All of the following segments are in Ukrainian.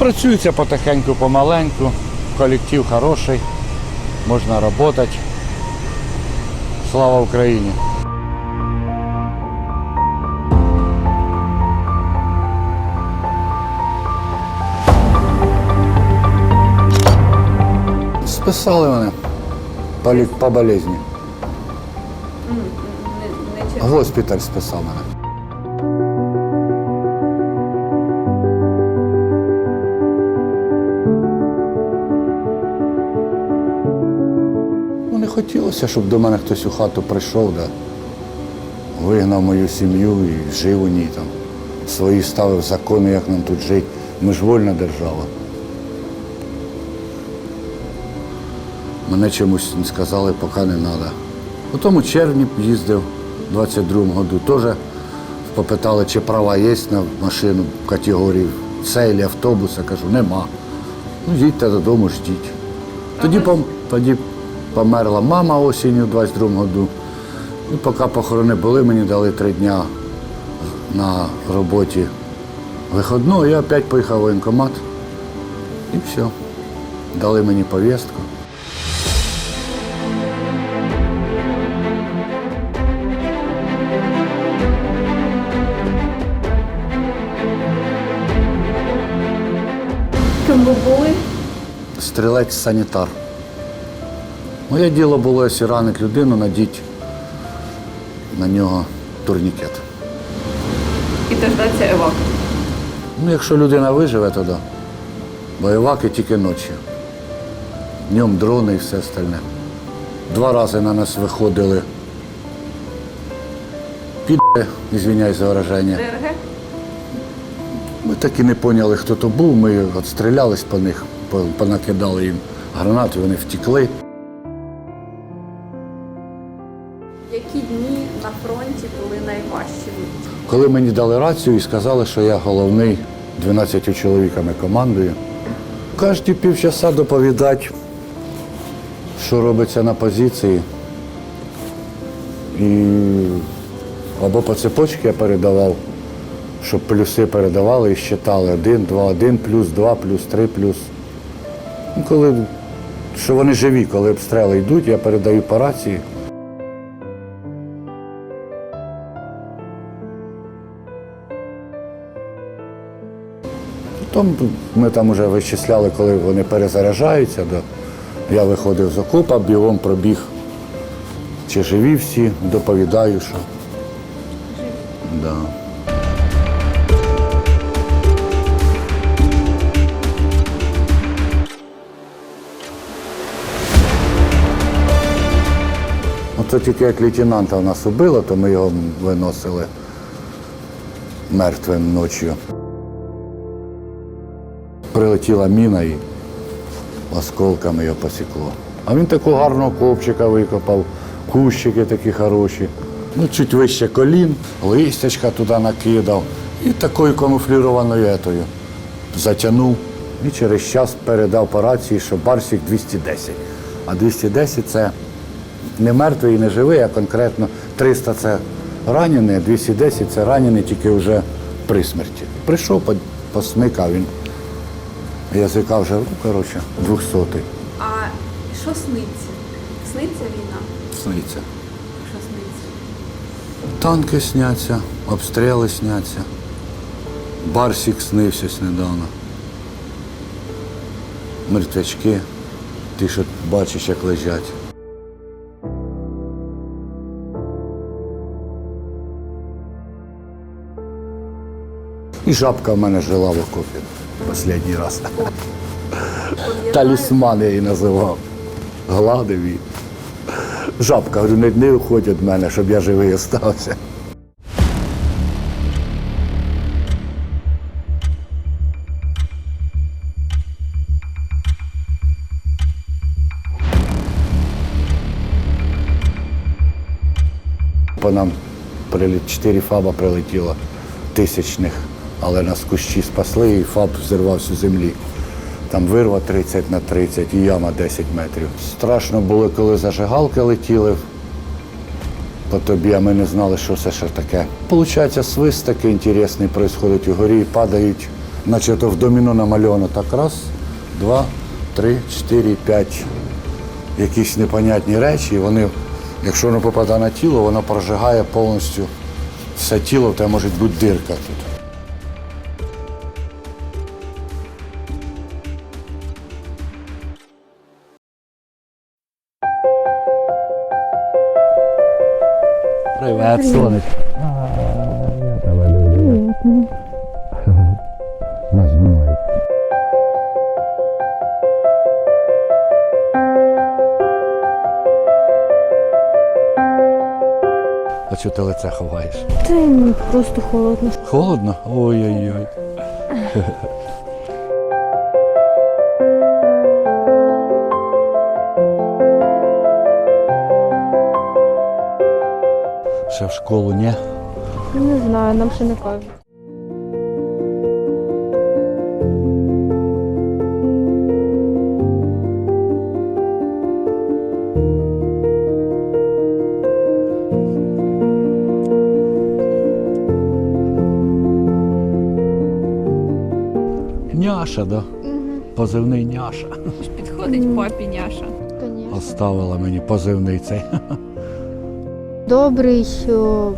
Працюється потихеньку, помаленьку, колектив хороший, можна працювати. Слава Україні! Списали мене по, по болезні. Госпіталь списав мене. Хотілося, щоб до мене хтось у хату прийшов, да. вигнав мою сім'ю і жив у ній там. Свої ставив закони, як нам тут жити. Ми ж вольна держава. Мене чомусь не сказали, поки не треба. Потім у червні їздив у 22-му году. Теж попитали, чи права є на машину категорії С або автобуса. Кажу, нема. Ну, їдьте додому, ждіть. Тоді, пом- тоді померла мама осінню в 22-му году. І поки похорони були, мені дали три дня на роботі виходного, я опять поїхав в воєнкомат. І все. Дали мені повістку. Ким ви були? Стрілець санітар. Моє діло було, якщо ранить людину, надіть на нього турнікет. І дождатися евак. Ну, якщо людина виживе, то да. Бо еваки тільки ночі. Днем дрони і все остальне. Два рази на нас виходили. Піде, ізвиняюсь за вираження. ДРГ? Ми так і не поняли, хто то був. Ми відстрілялись по них, понакидали їм гранати, вони втекли. Коли мені дали рацію і сказали, що я головний 12 чоловіками командую, кожні півчаса доповідати, що робиться на позиції. І або по цепочці я передавав, щоб плюси передавали і щитали. Один, два, один, плюс, два, плюс, три, плюс. Ну, коли, що вони живі, коли обстріли йдуть, я передаю по рації. Потім ми там вже вичисляли, коли вони перезаряджаються. Да. Я виходив з окопа, бігом пробіг, чи живі всі, доповідаю, що. Да. Оце тільки як лейтенанта в нас убило, то ми його виносили мертвим ночі. Прилетіла міна і осколками його посікло. А він такого гарного копчика викопав, кущики такі хороші. Ну, чуть вище колін, листячка туди накидав. І такою камуфлірованою етою затягнув. І через час передав по рації, що Барсік 210. А 210 це не мертвий і не живий, а конкретно 300 це ранений, а 210 це ранений тільки вже при смерті. Прийшов, по- посмикав він. Язика вже, ну, коротше, 200 А що сниться? Сниться війна? сниться. Що сниться? Танки сняться, обстріли сняться. Барсік снився недавно. Мертвячки, Ти що бачиш, як лежать. І жабка в мене жила в окопі останній раз. Талісман я її називав. Гладив її. Жабка, говорю, не, не уходь від мене, щоб я живий остався. По нам приліт, чотири фаба прилетіло тисячних, але нас кущі спасли і фаб взірвався землі. Там вирва 30 на 30 і яма 10 метрів. Страшно було, коли зажигалки летіли по тобі, а ми не знали, що це ще таке. Получається, свист такий інтересний відбувається у горі, падають Наче то в доміно намальовано так раз, два, три, чотири, п'ять. Якісь непонятні речі, вони, якщо воно попадає на тіло, воно прожигає повністю все тіло, тебе може бути дирка тут. Привет, сонечко. Я тебе люблю. Нас знімають. А чого ти лице ховаєш? Та просто холодно. Холодно? Ой-ой-ой. В школу ні? Не знаю, нам ще не кажуть. Няша, да? Позивний няша. Підходить папі няша. Оставила мені позивний цей. Добрий, що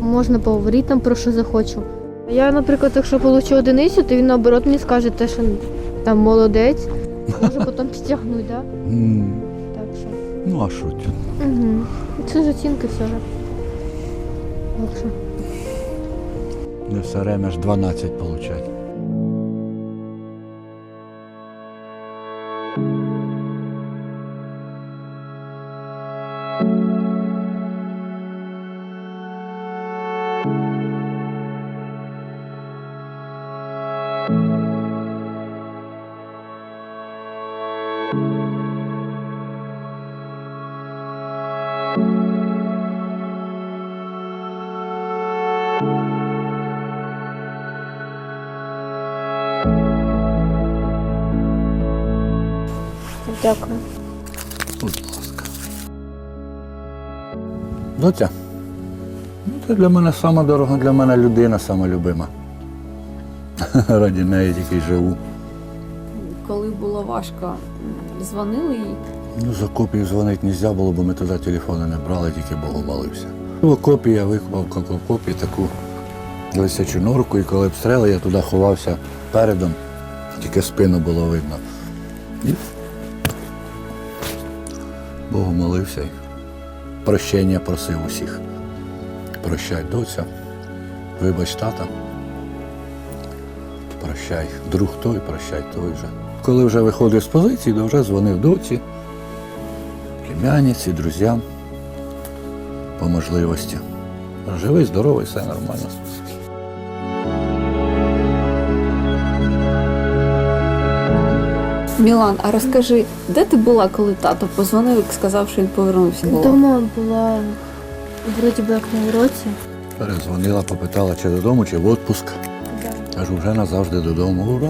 можна поговорити там про що захочу. Я, наприклад, якщо получу одиницю, то він наоборот мені скаже те, що там молодець. Може потім підтягнути, да? Так що. Ну а що? Угу. Це ж оцінки все ж. Так що. Не все время ж 12 получать. Дякую. Будь ласка. Доця. Ну, це для мене сама дорога, для мене людина сама любима. Раді неї тільки й живу. Коли було важко, дзвонили їй. Ну, за копію дзвонити не можна було, бо ми туди телефони не брали, тільки Богу молився. В окопі я викопав як в окопі таку лисячу норку, і коли обстріли, я туди ховався передом, тільки спину було видно. І Богу молився прощення просив усіх. Прощай, доця, вибач тата. Прощай, друг той, прощай той же. Коли вже виходив з позиції, то вже дзвонив доці, племянниці, друзям по можливості. Живий, здоровий, все нормально. Мілан, а розкажи, де ти була, коли тато позвонив і сказав, що він повернувся? Вдома була вроді би як на уроці. Перезвонила, попитала, чи додому, чи в відпуск. Кажу, вже назавжди додому. Ура!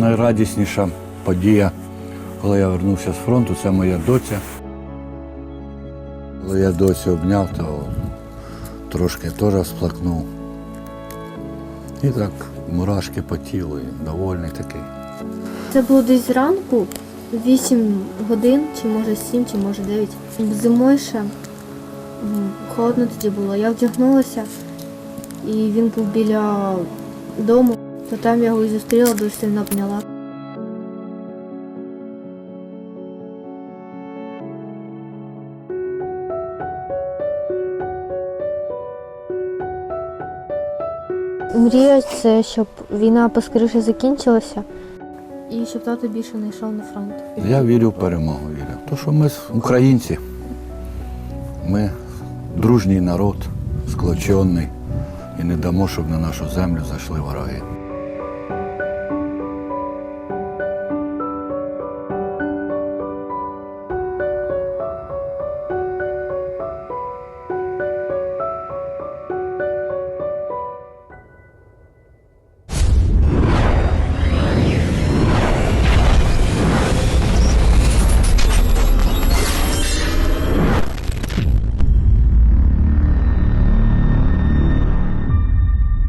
Найрадісніша подія, коли я вернувся з фронту, це моя доця. Коли я доцю обняв, то трошки теж сплакнув. І так мурашки по тілу, і довольний такий. Це було десь зранку, 8 годин, чи може 7, чи може 9. Зимою ще холодно тоді було. Я вдягнулася, і він був біля дому, то там я його і зустріла, дуже сильно обняла. Мрія це, щоб війна поскоріше закінчилася і щоб тато більше не йшов на фронт. Я вірю в перемогу. Вірю. То, що ми українці, ми дружній народ, склочений, і не дамо, щоб на нашу землю зайшли вороги.